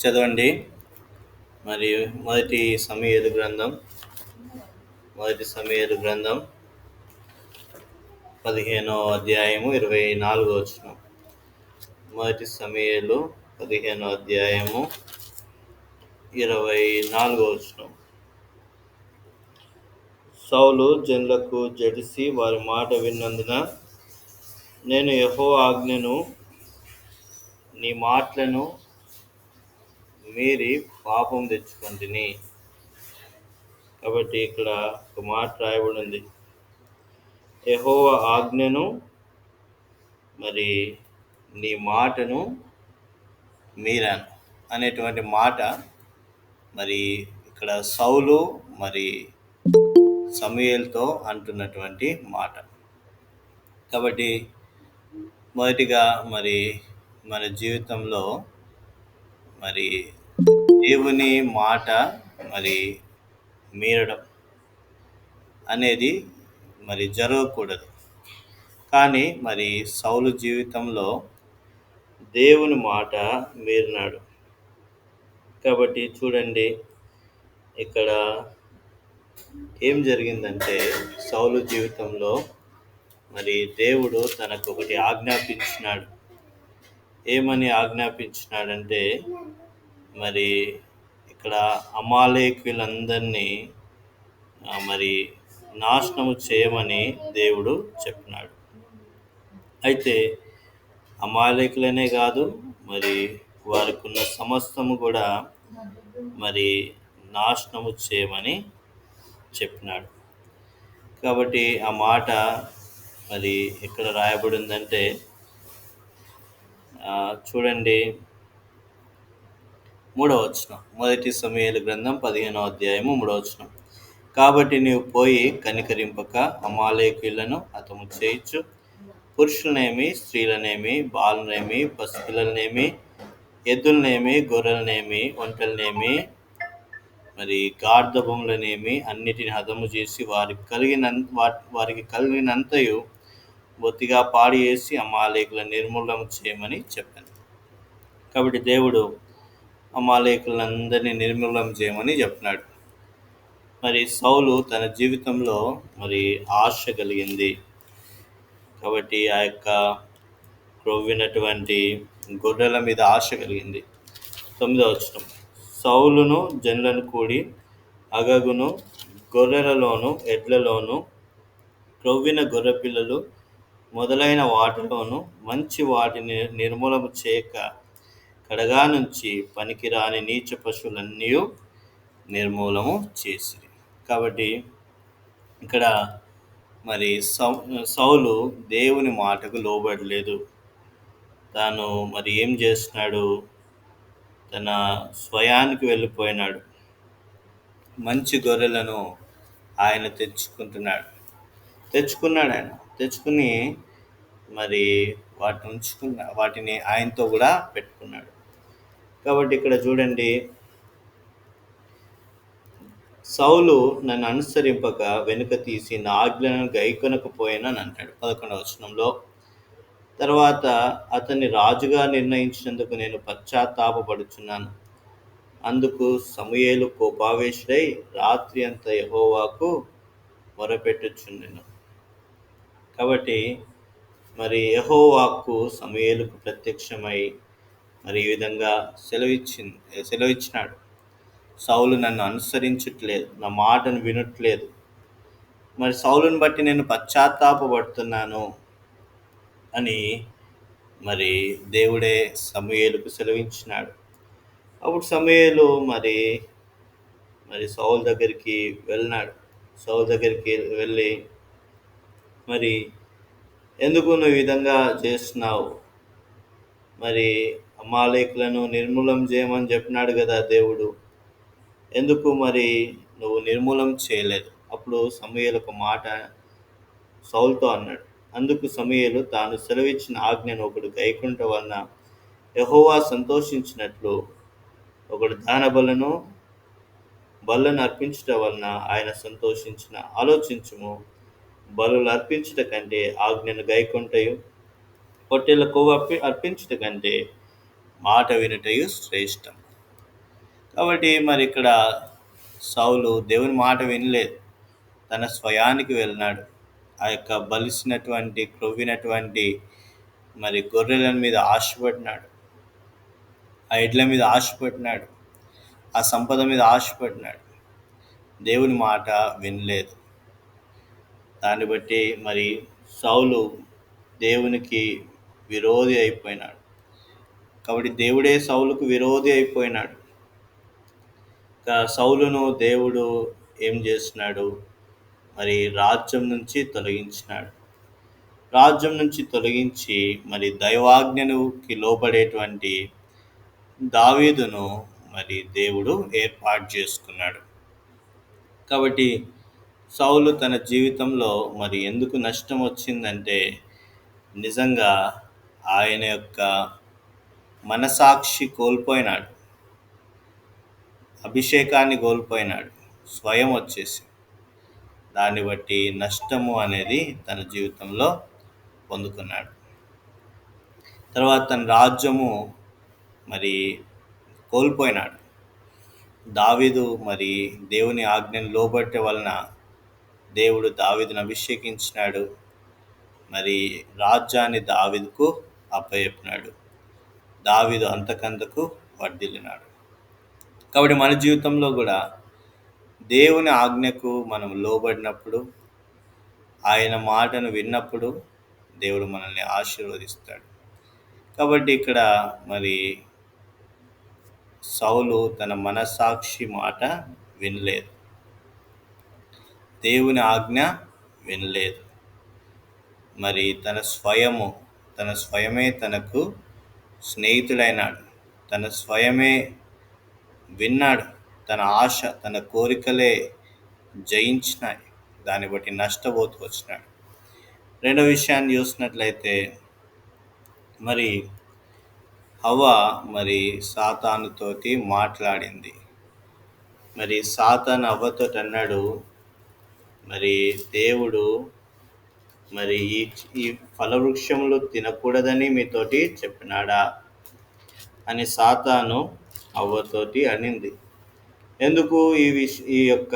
చదవండి. మరియు మొదటి సమయలు గ్రంథం. మొదటి సమయలు గ్రంథం. పదిహేనో అధ్యాయము ఇరవై నాలుగో వచ్చిన మొదటి సమయలు పదిహేనో అధ్యాయము ఇరవై నాలుగో వచ్చిన సౌలు జనులకు జడిసి వారి మాట విన్నందున నేను యహో ఆజ్ఞను నీ మాటలను మీరి పాపం తెచ్చుకుంటుని. కాబట్టి ఇక్కడ ఒక మాట రాయబడి ఉంది యహోవ ఆజ్ఞను మరి నీ మాటను మీరాను అనేటువంటి మాట మరి ఇక్కడ సౌలు మరి సమయల్తో అంటున్నటువంటి మాట. కాబట్టి మొదటిగా మరి మన జీవితంలో మరి దేవుని మాట మరి మీరడం అనేది మరి జరగకూడదు. కానీ మరి సౌలు జీవితంలో దేవుని మాట మీరినాడు. కాబట్టి చూడండి ఇక్కడ ఏం జరిగిందంటే సౌలు జీవితంలో మరి దేవుడు తనకు ఒకటి ఆజ్ఞాపించినాడు. ఏమని ఆజ్ఞాపించినాడంటే మరి ఇక్కడ అమాలేకులందరినీ మరి నాశనము చేయమని దేవుడు చెప్పినాడు. అయితే అమాలేకులనే కాదు మరి వారికి ఉన్న సమస్తము కూడా మరి నాశనము చేయమని చెప్పినాడు. కాబట్టి ఆ మాట మరి ఎక్కడ రాయబడిందంటే చూడండి. మూడవ వచనం. మొదటి సమయాల గ్రంథం పదిహేనవ అధ్యాయము మూడవ వచనం. కాబట్టి నీవు పోయి కనికరింపక అమాలేకులను అతము చేయొచ్చు పురుషులనేమి స్త్రీలనేమి బాలునేమి పసిపిల్లలనేమి ఎద్దులనేమి గొర్రెలనేమి ఒంటలనేమి మరి గార్ధభములనేమి అన్నిటిని హతము చేసి వారికి కలిగిన వారికి కలిగినంతయు బొత్తిగా పాడి చేసి అమాలేకుల నిర్మూలన చేయమని చెప్పాను. కాబట్టి దేవుడు అమాలేకులందరినీ నిర్మూలన చేయమని చెప్పినాడు. మరి సౌలు తన జీవితంలో మరి ఆశ కలిగింది. కాబట్టి ఆ యొక్క క్రొవ్వినటువంటి గొర్రెల మీద ఆశ కలిగింది. తొమ్మిదో వచ్చిన సౌలును జనులను కూడి అగగును గొర్రెలలోను ఎడ్లలోను క్రొవ్విన గొర్రె పిల్లలు మొదలైన వాటిలోను మంచి వాటిని నిర్మూలన చేయక కడగా నుంచి పనికిరాని నీచ పశువులన్నీ నిర్మూలము చేసి కాబట్టి ఇక్కడ మరి సౌ సౌలు దేవుని మాటకు లోబడలేదు. తాను మరి ఏం చేస్తున్నాడు? తన స్వయానికి వెళ్ళిపోయినాడు. మంచి గొర్రెలను ఆయన తెచ్చుకుంటున్నాడు. తెచ్చుకున్నాడు ఆయన. తెచ్చుకుని మరి వాటిని ఉంచుకున్న వాటిని ఆయనతో కూడా పెట్టుకున్నాడు. కాబట్టి ఇక్కడ చూడండి. సౌలు నన్ను అనుసరింపక వెనుక తీసి నా ఆజ్ఞలను గైకొనకపోయానని అంటాడు పదకొండవ వచనంలో. తర్వాత అతన్ని రాజుగా నిర్ణయించినందుకు నేను పశ్చాత్తాపడుచున్నాను అందుకు సమయేలు కోపావేశుడై రాత్రి అంత యహోవాకు మొరపెట్టుచుండెను. కాబట్టి మరి యహోవాకు సమయేలుకు ప్రత్యక్షమై మరి ఈ విధంగా సెలవిచ్చింది సెలవిచ్చినాడు. సౌలు నన్ను అనుసరించట్లేదు నా మాటను వినట్లేదు. మరి సౌలుని బట్టి నేను పశ్చాత్తాపడుతున్నాను అని మరి దేవుడే సమయలకు సెలవించినాడు అప్పుడు సమయలు మరి మరి సౌల్ దగ్గరికి వెళ్ళినాడు. సౌల్ దగ్గరికి వెళ్ళి మరి ఎందుకు నువ్వు ఈ విధంగా చేస్తున్నావు? మరి అమాలేకులను నిర్మూలం చేయమని చెప్పినాడు కదా దేవుడు. ఎందుకు మరి నువ్వు నిర్మూలం చేయలేదు? అప్పుడు సమయలు ఒక మాట సౌల్తో అన్నాడు. అందుకు సమయలు తాను సెలవిచ్చిన ఆజ్ఞను ఒకడు గైకుంట వలన యహోవా సంతోషించినట్లు ఒకడు దాన బలను బలను అర్పించటం వలన ఆయన సంతోషించిన ఆలోచించుము. బలులు అర్పించట కంటే ఆజ్ఞను గైకుంటయు పొట్టెల కొవ్వు అర్పి అర్పించట కంటే మాట వినటయు శ్రేష్టం. కాబట్టి మరి ఇక్కడ సౌలు దేవుని మాట వినలేదు. తన స్వయానికి వెళ్ళినాడు. ఆ యొక్క బలిసినటువంటి క్రొవ్వినటువంటి మరి గొర్రెల మీద ఆశపడినాడు. ఆ ఎడ్ల మీద ఆశపడినాడు. ఆ సంపద మీద ఆశపడినాడు. దేవుని మాట వినలేదు. దాన్ని బట్టి మరి సౌలు దేవునికి విరోధి అయిపోయినాడు. కాబట్టి దేవుడే సౌలుకు విరోధి అయిపోయినాడు. సౌలును దేవుడు ఏం చేసినాడు మరి రాజ్యం నుంచి తొలగించినాడు. రాజ్యం నుంచి తొలగించి మరి దైవాజ్ఞనుకి లోపడేటువంటి దావీదును మరి దేవుడు ఏర్పాటు చేసుకున్నాడు. కాబట్టి సౌలు తన జీవితంలో మరి ఎందుకు నష్టం వచ్చిందంటే నిజంగా ఆయన యొక్క మనసాక్షి కోల్పోయినాడు. అభిషేకాన్ని కోల్పోయినాడు. స్వయం వచ్చేసి. దాన్ని బట్టి నష్టము అనేది తన జీవితంలో పొందుకున్నాడు. తర్వాత తన రాజ్యము మరి కోల్పోయినాడు. దావిదు మరి దేవుని ఆజ్ఞను లోబట్టే వలన దేవుడు దావిదును అభిషేకించినాడు. మరి రాజ్యాన్ని దావిదుకు అప్పచెప్పినాడు. దావిదు అంతకంతకు వర్ధిల్లినాడు. కాబట్టి మన జీవితంలో కూడా దేవుని ఆజ్ఞకు మనం లోబడినప్పుడు ఆయన మాటను విన్నప్పుడు దేవుడు మనల్ని ఆశీర్వదిస్తాడు. కాబట్టి ఇక్కడ మరి సౌలు తన మనసాక్షి మాట వినలేదు. దేవుని ఆజ్ఞ వినలేదు. మరి తన స్వయము తన స్వయమే తనకు స్నేహితుడైనాడు. తన స్వయమే విన్నాడు. తన ఆశ తన కోరికలే జయించినాయి దాన్ని బట్టి నష్టపోతూ వచ్చినాడు. రెండో విషయాన్ని చూసినట్లయితే మరి హవ మరి సాతానుతోటి మాట్లాడింది. మరి సాతాన్ అవ్వతో అన్నాడు. మరి దేవుడు మరి ఈ ఈ ఫలవృక్షములు తినకూడదని మీతోటి చెప్పినాడా అని సాతాను అవ్వతోటి అనింది. ఎందుకు ఈ విష ఈ యొక్క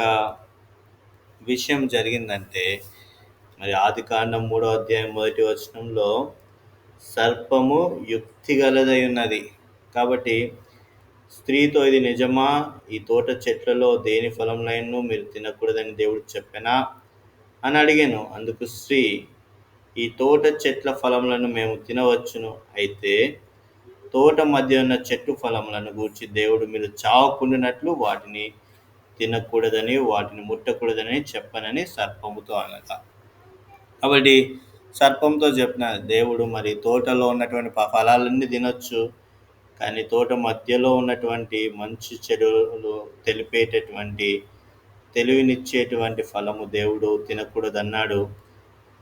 విషయం జరిగిందంటే మరి ఆది కాండం మూడో అధ్యాయం మొదటి వచనంలో సర్పము యుక్తి గలదై ఉన్నది. కాబట్టి స్త్రీతో ఇది నిజమా? ఈ తోట చెట్లలో దేని ఫలంలైనను మీరు తినకూడదని దేవుడు చెప్పినా? అని అడిగాను. అందుకు స్త్రీ ఈ తోట చెట్ల ఫలములను మేము తినవచ్చును. అయితే తోట మధ్య ఉన్న చెట్టు ఫలములను గూర్చి దేవుడు మీరు చావకుండినట్లు వాటిని తినకూడదని వాటిని ముట్టకూడదని చెప్పనని సర్పముతో అనగా. కాబట్టి సర్పంతో చెప్పిన దేవుడు మరి తోటలో ఉన్నటువంటి ఫలాలన్నీ తినొచ్చు. కానీ తోట మధ్యలో ఉన్నటువంటి మంచి చెడులు తెలిపేటటువంటి తెలివినిచ్చేటువంటి ఫలము దేవుడు తినకూడదన్నాడు.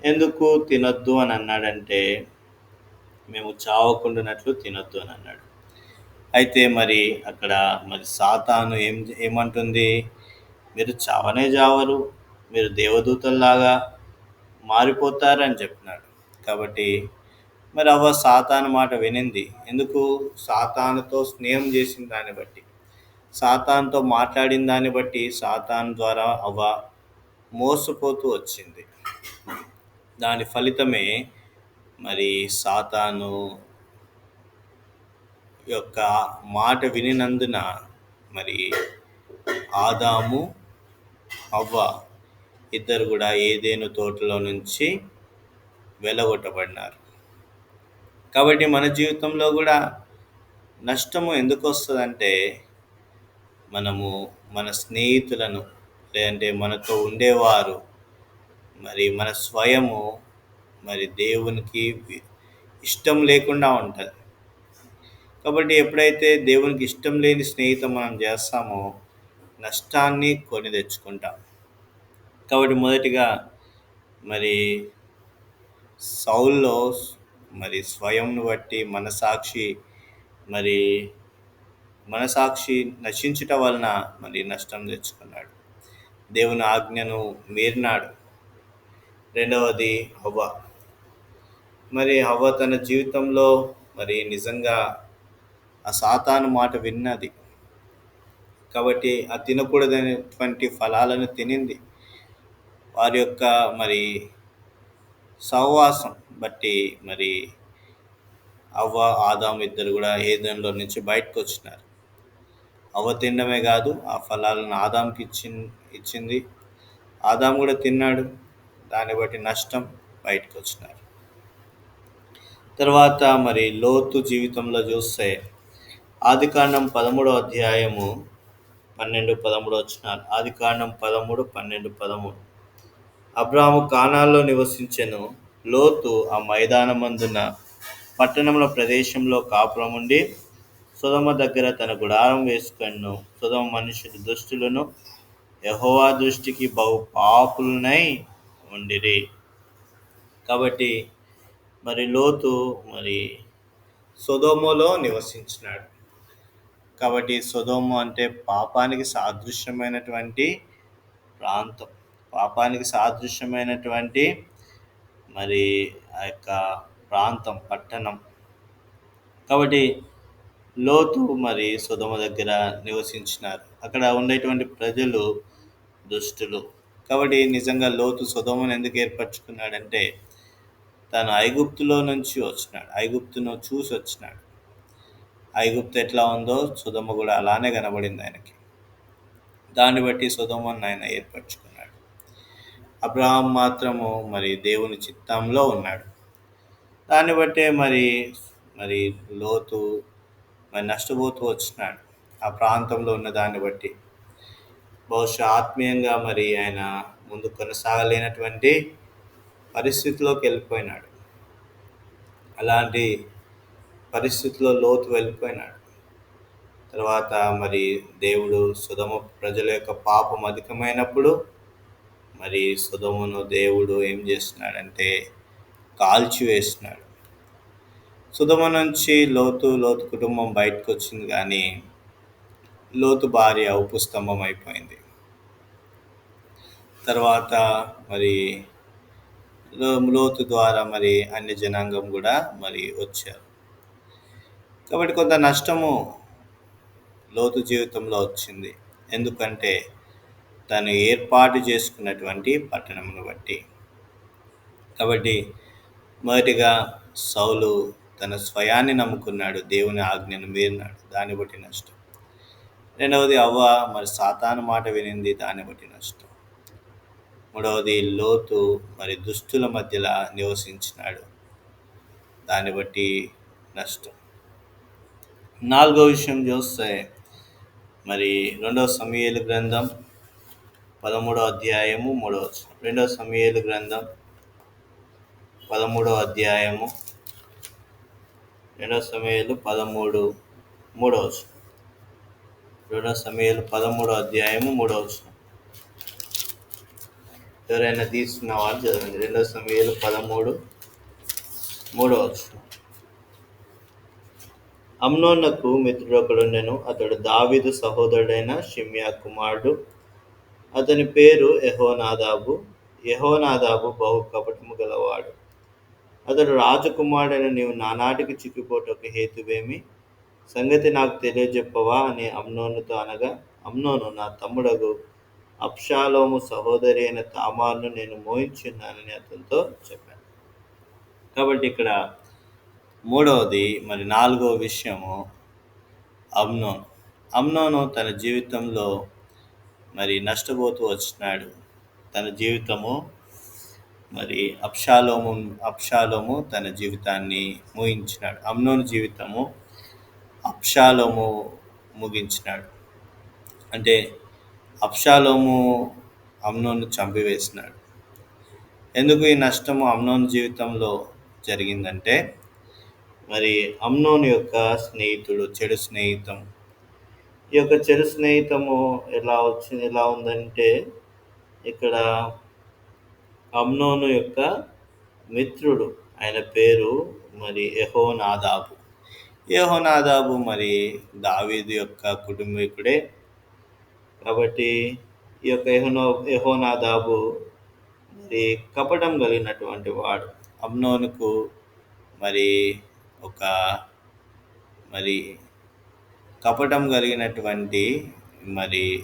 ఎందుకు తినొద్దు అని అన్నాడంటే మేము చావకుండానట్లు తినొద్దు అని అన్నాడు. అయితే మరి అక్కడ మరి సాతాను ఏం ఏమంటుంది? మీరు చావనే చావరు మీరు దేవదూతల్లాగా మారిపోతారని చెప్పినాడు. కాబట్టి మరి అవ్వ సాతాను మాట వినింది. ఎందుకు? సాతానుతో స్నేహం చేసిన దాన్ని బట్టి. సాతాన్తో మాట్లాడిన దాన్ని బట్టి సాతాన్ ద్వారా అవ్వ మోసపోతూ వచ్చింది. దాని ఫలితమే మరి సాతాను యొక్క మాట వినినందున మరి ఆదాము అవ్వ ఇద్దరు కూడా ఏదేను తోటలో నుంచి వెలగొట్టబడినారు. కాబట్టి మన జీవితంలో కూడా నష్టము ఎందుకు వస్తుందంటే మనము మన స్నేహితులను లేదంటే మనతో ఉండేవారు మరి మన స్వయము మరి దేవునికి ఇష్టం లేకుండా ఉంటుంది. కాబట్టి ఎప్పుడైతే దేవునికి ఇష్టం లేని స్నేహితం మనం చేస్తామో నష్టాన్ని కొని తెచ్చుకుంటాం. కాబట్టి మొదటిగా మరి సౌల్లో మరి స్వయంను బట్టి మనసాక్షి మరి మనసాక్షి నశించుట వలన మరి నష్టం తెచ్చుకున్నాడు. దేవుని ఆజ్ఞను మీరినాడు. రెండవది హవ్వ. మరి హవ్వ తన జీవితంలో మరి నిజంగా ఆ సాతాను మాట విన్నది. కాబట్టి ఆ తినకూడదనేటువంటి ఫలాలను తినింది. వారి యొక్క మరి సహవాసం బట్టి మరి అవ్వ ఆదాం ఇద్దరు కూడా ఏదంలో నుంచి బయటకు వచ్చినారు అవ్వ తినడమే కాదు ఆ ఫలాలను ఆదాంకి ఇచ్చి ఇచ్చింది. ఆదాం కూడా తిన్నాడు. దాన్ని బట్టి నష్టం బయటకు వచ్చినారు. తర్వాత మరి లోతు జీవితంలో చూస్తే ఆదికాండం పదమూడో అధ్యాయము పన్నెండు పదమూడు వచ్చినారు. ఆదికాండం పదమూడు పన్నెండు పదమూడు. అబ్రాహము కానాల్లో నివసించెను. లోతు ఆ మైదానమందున పట్టణంలో ప్రదేశంలో కాపురం ఉండి సుధమ దగ్గర తన గుడారం వేసుకున్నాను. సుధమ మనుషులు దుష్టులను యహోవా దృష్టికి బహు పాపులనై ఉండిరి. కాబట్టి మరి లోతు మరి సొదోమలో నివసించినాడు. కాబట్టి సొదోము అంటే పాపానికి సాదృశ్యమైనటువంటి ప్రాంతం. పాపానికి సాదృశ్యమైనటువంటి మరి ఆ యొక్క ప్రాంతం పట్టణం. కాబట్టి లోతు మరి సుధమ దగ్గర నివసించినారు. అక్కడ ఉండేటువంటి ప్రజలు దుష్టులు. కాబట్టి నిజంగా లోతు సుధమను ఎందుకు ఏర్పరచుకున్నాడంటే తను ఐగుప్తులో నుంచి వచ్చినాడు. ఐగుప్తును చూసి వచ్చినాడు. ఐగుప్తు ఎట్లా ఉందో సుధమ కూడా అలానే కనబడింది ఆయనకి. దాన్ని బట్టి సుధమను ఆయన ఏర్పరచుకున్నాడు. అబ్రహాం మాత్రము మరి దేవుని చిత్తంలో ఉన్నాడు. దాన్ని బట్టే మరి మరి లోతు మరి నష్టపోతూ వచ్చినాడు ఆ ప్రాంతంలో ఉన్న దాన్ని బట్టి. బహుశా ఆత్మీయంగా మరి ఆయన ముందు కొనసాగలేనటువంటి పరిస్థితిలోకి వెళ్ళిపోయినాడు. అలాంటి పరిస్థితిలో లోతు వెళ్ళిపోయినాడు. తర్వాత మరి దేవుడు సుధమ ప్రజల యొక్క పాపం అధికమైనప్పుడు మరి సుధమును దేవుడు ఏం చేస్తున్నాడంటే కాల్చివేస్తున్నాడు. సుధమ నుంచి లోతు లోతు కుటుంబం బయటకు వచ్చింది కానీ లోతు భార్య ఉప్పు స్తంభం అయిపోయింది తర్వాత మరి లోతు ద్వారా మరి అన్ని జనాంగం కూడా మరి వచ్చారు. కాబట్టి కొంత నష్టము లోతు జీవితంలో వచ్చింది. ఎందుకంటే తను ఏర్పాటు చేసుకున్నటువంటి పట్టణమును బట్టి. కాబట్టి మొదటిగా సౌలు తన స్వయాన్ని నమ్ముకున్నాడు దేవుని ఆజ్ఞను మీరినాడు. దాన్ని బట్టి నష్టం. రెండవది అవ్వ మరి సాతాను మాట వినింది దాన్ని బట్టి నష్టం. మూడవది లోతు మరి దుస్తుల మధ్యలో నివసించినాడు దాన్ని బట్టి నష్టం. నాలుగో విషయం చూస్తే మరి రెండవ సమయలు గ్రంథం పదమూడో అధ్యాయము మూడవ రెండవ సమయలు గ్రంథం పదమూడో అధ్యాయము రెండవ సమయాలు పదమూడు మూడవ వచనం. రెండవ సమయాలు పదమూడో అధ్యాయము మూడవ ఎవరైనా తీసుకున్న వాళ్ళు చదవండి. రెండవ సమయాలు పదమూడు మూడవ అమ్నోన్నకు అమ్నోన్నకు మిత్రుడొకడుండెను అతడు దావీదు సహోదరుడైన షిమ్యా కుమారుడు. అతని పేరు యహోనాదాబు. యహోనాదాబు బహు కపటము గలవాడు. అతడు రాజకుమారుడైన నీవు నానాటికి చిక్కిపోటకు హేతువేమి? సంగతి నాకు తెలియజెప్పవా? అని అమ్నోనుతో అనగా అమ్నోను నా తమ్ముడగు అప్షాలోము సహోదరి అయిన తామార్ను నేను మోయించున్నానని అతనితో చెప్పాను. కాబట్టి ఇక్కడ మూడవది మరి నాలుగో విషయము అమ్నోను. అమ్నోను తన జీవితంలో మరి నష్టపోతూ వచ్చినాడు. తన జీవితము మరి అప్షాలోము అప్షాలోము తన జీవితాన్ని ముగించినాడు. అమ్నోను జీవితము అప్షాలోము ముగించినాడు. అంటే అప్షాలోము అమ్నోను చంపివేసినాడు. ఎందుకు ఈ నష్టము అమ్నోన్ జీవితంలో జరిగిందంటే మరి అమ్నోన్ యొక్క స్నేహితుడు చెడు స్నేహితం. ఈ యొక్క చెడు స్నేహితము ఎలా వచ్చింది ఎలా ఉందంటే ఇక్కడ అమ్నోను యొక్క మిత్రుడు. ఆయన పేరు మరి యహోనాదాబు. యహోనాదాబు మరి దావీదు యొక్క కుటుంబీకుడే. కాబట్టి ఈ యొక్క యహోనో యహోనాదాబు మరి కపటం కలిగినటువంటి వాడు. అమ్నోనుకు మరి ఒక మరి కపటం కలిగినటువంటి మరి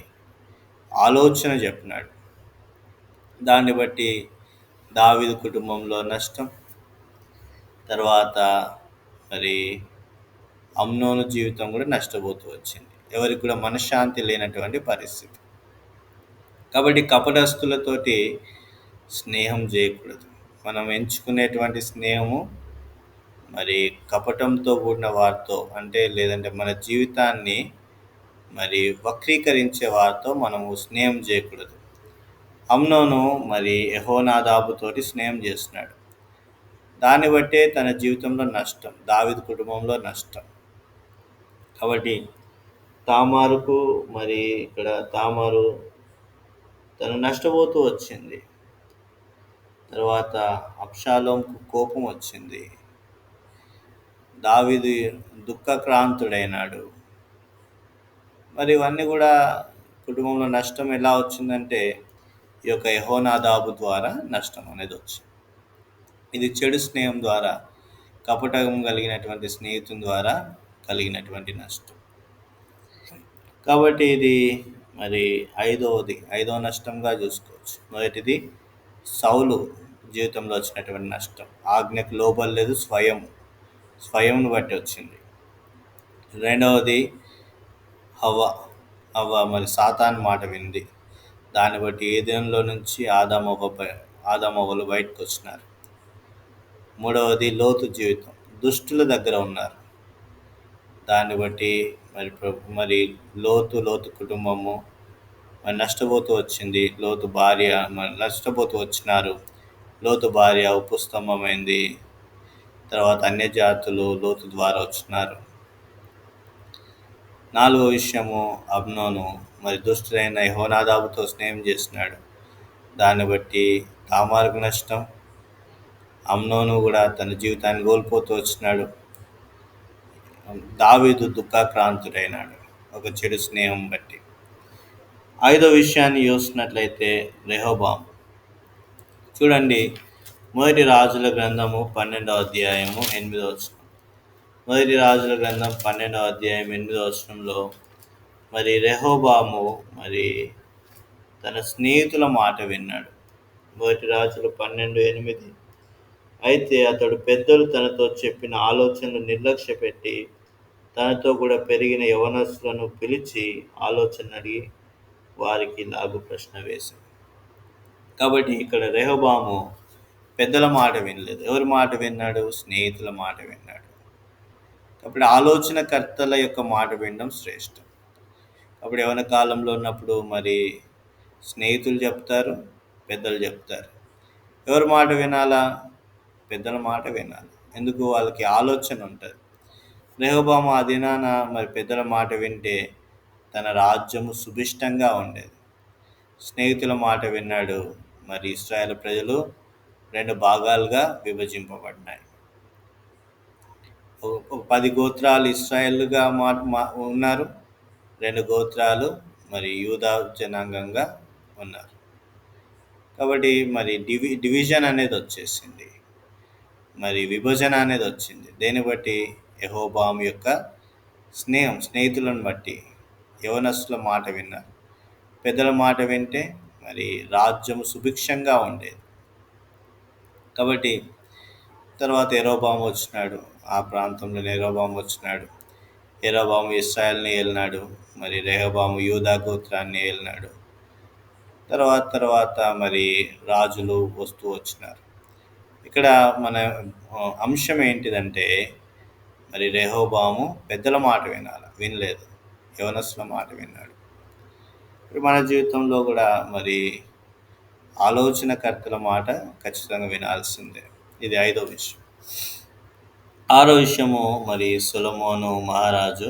ఆలోచన చెప్పినాడు. దాన్ని బట్టి దావిదు కుటుంబంలో నష్టం. తర్వాత మరి అమ్నోను జీవితం కూడా నష్టపోతూ వచ్చింది. ఎవరికి కూడా మనశ్శాంతి లేనటువంటి పరిస్థితి. కాబట్టి కపటస్తులతోటి స్నేహం చేయకూడదు. మనం ఎంచుకునేటువంటి స్నేహము మరి కపటంతో కూడిన వారితో అంటే లేదంటే మన జీవితాన్ని మరి వక్రీకరించే వారితో మనము స్నేహం చేయకూడదు. అమ్నోను మరి యహోనాదాబుతోటి స్నేహం చేస్తున్నాడు. దాన్ని బట్టే తన జీవితంలో నష్టం దావిద్ కుటుంబంలో నష్టం. కాబట్టి తామారుకు మరి ఇక్కడ తామారు తను నష్టపోతూ వచ్చింది. తర్వాత అప్షాలోంకు కోపం వచ్చింది. దావిది దుఃఖక్రాంతుడైనాడు. మరి ఇవన్నీ కూడా కుటుంబంలో నష్టం ఎలా వచ్చిందంటే ఈ యొక్క యహోనాదాబు ద్వారా నష్టం అనేది వచ్చింది ఇది చెడు స్నేహం ద్వారా కపటం కలిగినటువంటి స్నేహితుని ద్వారా కలిగినటువంటి నష్టం. కాబట్టి ఇది మరి ఐదవది ఐదవ నష్టంగా చూసుకోవచ్చు. మొదటిది సౌలు జీవితంలో వచ్చినటువంటి నష్టం. ఆజ్ఞకు లోబడలేదు స్వయం స్వయంను బట్టి వచ్చింది. రెండవది హవ్వ హవ్వ మరి సాతాన్ మాట వింది. దాన్ని బట్టి ఏదేంలో నుంచి ఆదామొగ ఆదామొగలు బయటకు వచ్చినారు. మూడవది లోతు జీవితం. దుష్టుల దగ్గర ఉన్నారు. దాన్ని బట్టి మరి మరి లోతు లోతు కుటుంబము మరి నష్టపోతూ వచ్చింది. లోతు భార్య మరి నష్టపోతూ వచ్చినారు. లోతు భార్య ఉపస్తంభమైంది. తర్వాత అన్య జాతులు లోతు ద్వారా వచ్చినారు. నాలుగో విషయము అబ్నోను మరి దుష్టుడైన యహోనాదాబుతో స్నేహం చేస్తున్నాడు. దాన్ని బట్టి తామారుకు నష్టం అమ్నోను కూడా తన జీవితాన్ని కోల్పోతూ వచ్చినాడు. దావీదు దుఃఖాక్రాంతుడైనాడు ఒక చెడు స్నేహం బట్టి. ఐదో విషయాన్ని చూసినట్లయితే రెహోబాం. చూడండి మొదటి రాజుల గ్రంథము పన్నెండవ అధ్యాయము ఎనిమిదవ మొదటి రాజుల గ్రంథం పన్నెండవ అధ్యాయం ఎనిమిదవ వచనంలో మరి రెహోబాము మరి తన స్నేహితుల మాట విన్నాడు. మొదటి రాజులు పన్నెండు ఎనిమిది. అయితే అతడు పెద్దలు తనతో చెప్పిన ఆలోచనలు నిర్లక్ష్య పెట్టి తనతో కూడా పెరిగిన యవనస్తులను పిలిచి ఆలోచన అడిగి వారికి లాగు ప్రశ్న వేశాడు. కాబట్టి ఇక్కడ రెహబాము పెద్దల మాట వినలేదు. ఎవరి మాట విన్నాడు? స్నేహితుల మాట విన్నాడు. కాబట్టి ఆలోచనకర్తల యొక్క మాట వినడం శ్రేష్టం. అప్పుడు యవన కాలంలో ఉన్నప్పుడు మరి స్నేహితులు చెప్తారు పెద్దలు చెప్తారు. ఎవరి మాట వినాలా? పెద్దల మాట వినాలి. ఎందుకు? వాళ్ళకి ఆలోచన ఉంటుంది. రెహబామ ఆ దినాన మరి పెద్దల మాట వింటే తన రాజ్యము సుభిష్టంగా ఉండేది. స్నేహితుల మాట విన్నాడు. మరి ఇస్రాయేల్ ప్రజలు రెండు భాగాలుగా విభజింపబడినాయి పది గోత్రాలు ఇస్రాయల్గా మా ఉన్నారు. రెండు గోత్రాలు మరి యూదా జనాంగంగా ఉన్నారు. కాబట్టి మరి డివి డివిజన్ అనేది వచ్చేసింది. మరి విభజన అనేది వచ్చింది. దేన్ని బట్టి? యహోబామ్ యొక్క స్నేహం స్నేహితులను బట్టి. యవనస్తుల మాట విన్నారు పెద్దల మాట వింటే మరి రాజ్యం సుభిక్షంగా ఉండేది. కాబట్టి తర్వాత ఎరోబాము వచ్చినాడు. ఆ ప్రాంతంలో నెరోబాము వచ్చినాడు. ఎరోబాము ఇస్రాయల్ని వెళ్ళినాడు మరి రెహబాము యూదా గోత్రాన్ని వెళ్ళినాడు తర్వాత తర్వాత మరి రాజులు వస్తూ వచ్చినారు. ఇక్కడ మన అంశం ఏంటిదంటే మరి రెహోబాము పెద్దల మాట వినాలి వినలేదు. యవనస్సుల మాట విన్నాడు. ఇప్పుడు మన జీవితంలో కూడా మరి ఆలోచనకర్తల మాట ఖచ్చితంగా వినాల్సిందే. ఇది ఐదో విషయం. ఆరో విషయము మరి సులమోను మహారాజు.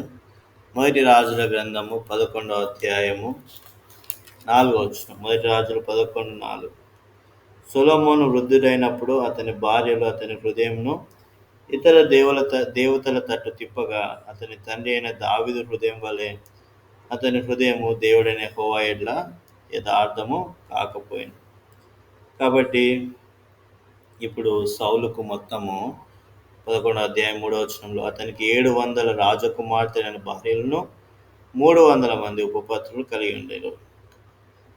మొదటి రాజుల గ్రంథము పదకొండవ అధ్యాయము నాలుగో వచ్చిన మొదటి రాజులు పదకొండు నాలుగు. సులమోను వృద్ధుడైనప్పుడు అతని భార్యలు అతని హృదయంను ఇతర దేవుల దేవతల తట్టు తిప్పగా అతని తండ్రి అయిన దావిదు హృదయం వలె అతని హృదయము దేవుడైన హోవా ఎడ్ల యథార్థము కాకపోయింది కాబట్టి ఇప్పుడు సౌలుకు మొత్తము పదకొండు అధ్యాయం మూడో వచనంలో అతనికి ఏడు వందల రాజకుమార్తెలైన భార్యలను మూడు వందల మంది ఉపపత్రులు కలిగి ఉండేరు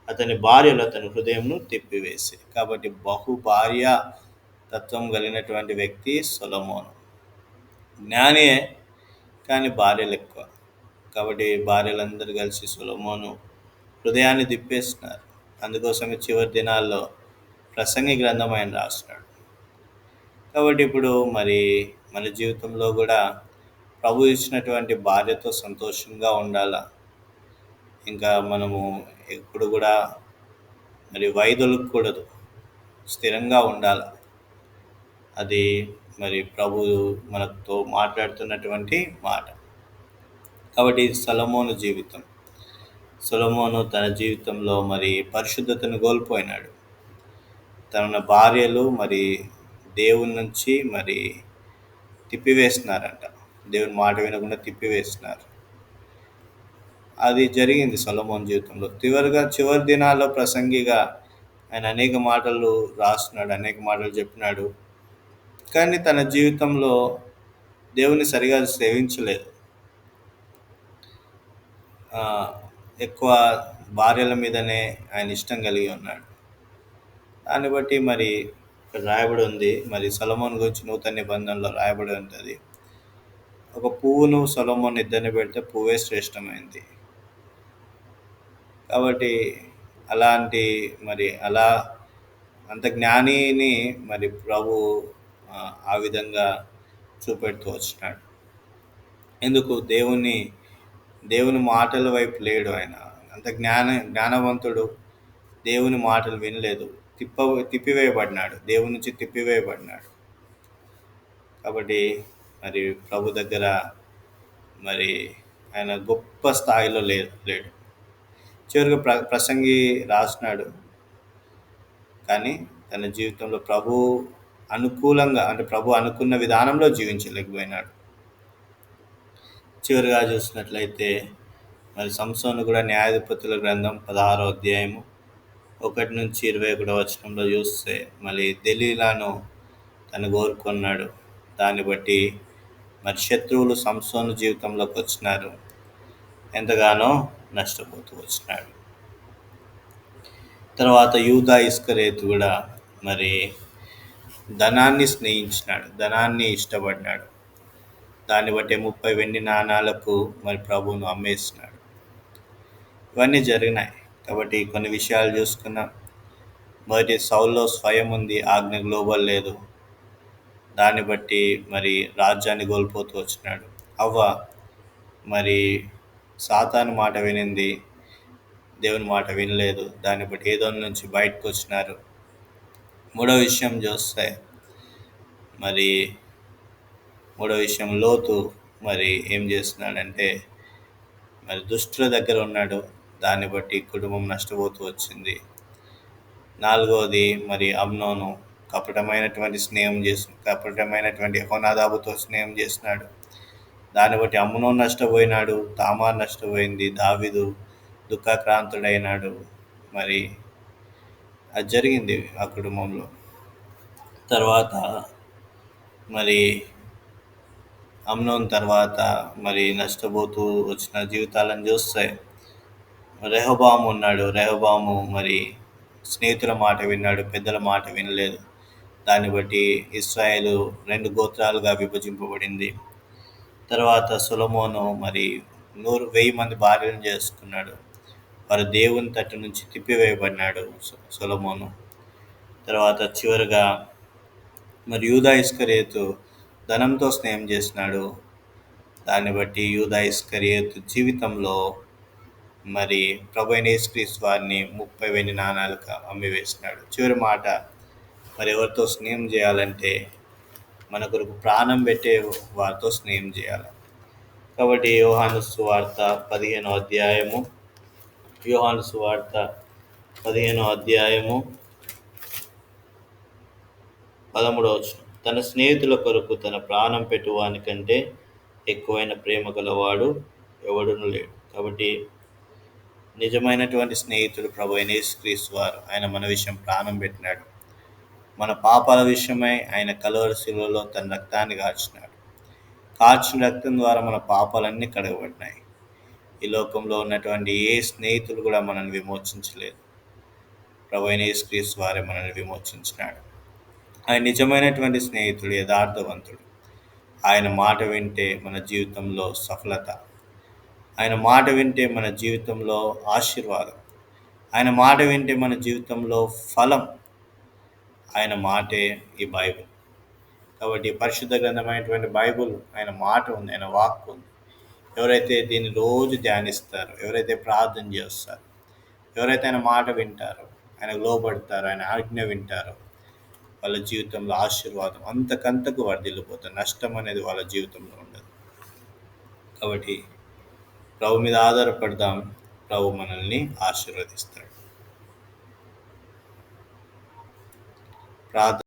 అతని భార్యలు అతని హృదయంను తిప్పివేసి కాబట్టి బహు భార్య తత్వం కలిగినటువంటి వ్యక్తి సొలమోను. జ్ఞానియే కానీ భార్యలు ఎక్కువ. కాబట్టి భార్యలందరూ కలిసి సొలమోను హృదయాన్ని తిప్పేస్తున్నారు అందుకోసమే చివరి దినాల్లో ప్రసంగి గ్రంథం ఆయన రాస్తున్నాడు కాబట్టి ఇప్పుడు మరి మన జీవితంలో కూడా ప్రభు ఇచ్చినటువంటి భార్యతో సంతోషంగా ఉండాల? ఇంకా మనము ఎప్పుడు కూడా మరి వైదొలకూడదు స్థిరంగా ఉండాలి? అది మరి ప్రభు మనతో మాట్లాడుతున్నటువంటి మాట. కాబట్టి ఇది సొలొమోను జీవితం. సొలొమోను తన జీవితంలో మరి పరిశుద్ధతను కోల్పోయినాడు. తన భార్యలు మరి దేవుని నుంచి మరి తిప్పివేస్తున్నారంట దేవుని మాట వినకుండా తిప్పివేస్తున్నారు అది జరిగింది సొలమోన్ జీవితంలో. చివరిగా చివరి దినాల్లో ప్రసంగిగా ఆయన అనేక మాటలు రాస్తున్నాడు అనేక మాటలు చెప్పినాడు. కానీ తన జీవితంలో దేవుని సరిగా సేవించలేదు. ఎక్కువ భార్యల మీదనే ఆయన ఇష్టం కలిగి ఉన్నాడు. దాన్ని బట్టి మరి ఇక్కడ రాయబడి ఉంది. మరి సొలమోన్ గురించి నూతన నిబంధనలో రాయబడి ఉంటుంది. ఒక పువ్వును సొలమోన్ ఇద్దరిని పెడితే పువ్వే శ్రేష్టమైంది. కాబట్టి అలాంటి మరి అలా అంత జ్ఞానిని మరి ప్రభు ఆ, ఆ విధంగా చూపెడుతూ వచ్చినాడు. ఎందుకు? దేవుని దేవుని మాటల వైపు లేడు ఆయన. అంత జ్ఞాన జ్ఞానవంతుడు దేవుని మాటలు వినలేదు. తిప్ప తిప్పివేయబడినాడు. దేవుని నుంచి తిప్పివేయబడినాడు. కాబట్టి మరి ప్రభు దగ్గర మరి ఆయన గొప్ప స్థాయిలో లేదు లేడు. చివరిగా ప్ర ప్రసంగి రాసినాడు. కానీ తన జీవితంలో ప్రభు అనుకూలంగా అంటే ప్రభు అనుకున్న విధానంలో జీవించలేకపోయినాడు. చివరిగా చూసినట్లయితే మరి సంసోను కూడా న్యాయాధిపతుల గ్రంథం పదహారో అధ్యాయము ఒకటి నుంచి ఇరవై ఒకటో వచనంలో చూస్తే మళ్ళీ దెలీలాను తను కోరుకున్నాడు. దాన్ని బట్టి మరి శత్రువులు సంసోను జీవితంలోకి వచ్చినారు. ఎంతగానో నష్టపోతూ వచ్చినాడు. తర్వాత యూదా ఇస్కరేతు కూడా మరి ధనాన్ని స్నేహించినాడు. ధనాన్ని ఇష్టపడినాడు. దాన్ని బట్టి ముప్పై వెండి నాణాలకు మరి ప్రభువును అమ్మేసినాడు. ఇవన్నీ జరిగినాయి. కాబట్టి కొన్ని విషయాలు చూసుకున్నా. మొదటి సౌల్లో స్వయం ఉంది ఆజ్ఞ గ్లోబల్ లేదు. దాన్ని బట్టి మరి రాజ్యాన్ని కోల్పోతూ వచ్చినాడు. అవ్వ మరి సాతాను మాట వినింది దేవుని మాట వినలేదు. దాన్ని బట్టి ఏదో నుంచి బయటకు వచ్చినారు. మూడో విషయం చూస్తే మరి మూడో విషయం లోతు మరి ఏం చేస్తున్నాడంటే మరి దుష్టుల దగ్గర ఉన్నాడు. దాన్ని బట్టి కుటుంబం నష్టపోతూ వచ్చింది. నాలుగవది మరి అమ్నోను కపటమైనటువంటి స్నేహం చేసి కపటమైనటువంటి హోనాదాబుతో స్నేహం చేసినాడు. దాన్ని బట్టి అమ్మునో నష్టపోయినాడు తామార్ నష్టపోయింది దావిదు దుఃఖాక్రాంతుడైనాడు. మరి అది జరిగింది ఆ కుటుంబంలో. తర్వాత మరి అమ్నోన్ తర్వాత మరి నష్టపోతూ వచ్చిన జీవితాలను చూస్తే రెహబాము ఉన్నాడు. రెహబాము మరి స్నేహితుల మాట విన్నాడు పెద్దల మాట వినలేదు. దాన్ని బట్టి ఇస్రాయేలు రెండు గోత్రాలుగా విభజింపబడింది. తర్వాత సులమోను మరి నూరు వెయ్యి మంది భార్యలను చేసుకున్నాడు. వారు దేవుని తట్టు నుంచి తిప్పివేయబడినాడు సులమోను. తర్వాత చివరిగా మరి యూదా ఇస్కరియేతు ధనంతో స్నేహం చేసినాడు. దాన్ని బట్టి యూదా ఇస్కరియేతు జీవితంలో మరి ప్రభు అయిన యేసుక్రీస్ వారిని ముప్పై వెండి నాణాలకు అమ్మివేసినాడు. చివరి మాట మరి ఎవరితో స్నేహం చేయాలంటే మన కొరకు ప్రాణం పెట్టే వారితో స్నేహం చేయాలి. కాబట్టి యోహాను సువార్త పదిహేనో అధ్యాయము యోహాను సువార్త పదిహేనో అధ్యాయము పదమూడవ వచనం. తన స్నేహితుల కొరకు తన ప్రాణం పెట్టువానికంటే ఎక్కువైన ప్రేమ గలవాడు ఎవడును లేడు. కాబట్టి నిజమైనటువంటి స్నేహితుడు ప్రభు అయిన యేసుక్రీస్తు వారు ఆయన మన విషయం ప్రాణం పెట్టినాడు. మన పాపాల విషయమై ఆయన కలువరి శిలువలో తన రక్తాన్ని కాచినాడు. కాచిన రక్తం ద్వారా మన పాపాలన్నీ కడగబడినాయి. ఈ లోకంలో ఉన్నటువంటి ఏ స్నేహితులు కూడా మనల్ని విమోచించలేదు. ప్రభు అయిన యేసుక్రీస్తు వారే మనల్ని విమోచించినాడు. ఆయన నిజమైనటువంటి స్నేహితుడు యథార్థవంతుడు. ఆయన మాట వింటే మన జీవితంలో సఫలత ఆయన మాట వింటే మన జీవితంలో ఆశీర్వాదం. ఆయన మాట వింటే మన జీవితంలో ఫలం. ఆయన మాటే ఈ బైబిల్. కాబట్టి పరిశుద్ధ గ్రంథమైనటువంటి బైబిల్ ఆయన మాట ఉంది ఆయన వాక్ ఉంది. ఎవరైతే దీన్ని రోజు ధ్యానిస్తారో ఎవరైతే ప్రార్థన చేస్తారో ఎవరైతే ఆయన మాట వింటారో ఆయన లోబడతారో ఆయన ఆజ్ఞ వింటారో వాళ్ళ జీవితంలో ఆశీర్వాదం అంతకంతకు వర్ధిల్లిపోతారు నష్టం అనేది వాళ్ళ జీవితంలో ఉండదు. కాబట్టి ప్రభు మీద ఆధారపడదాం. ప్రభు మనల్ని ఆశీర్వదిస్తాడు. ప్రార్థన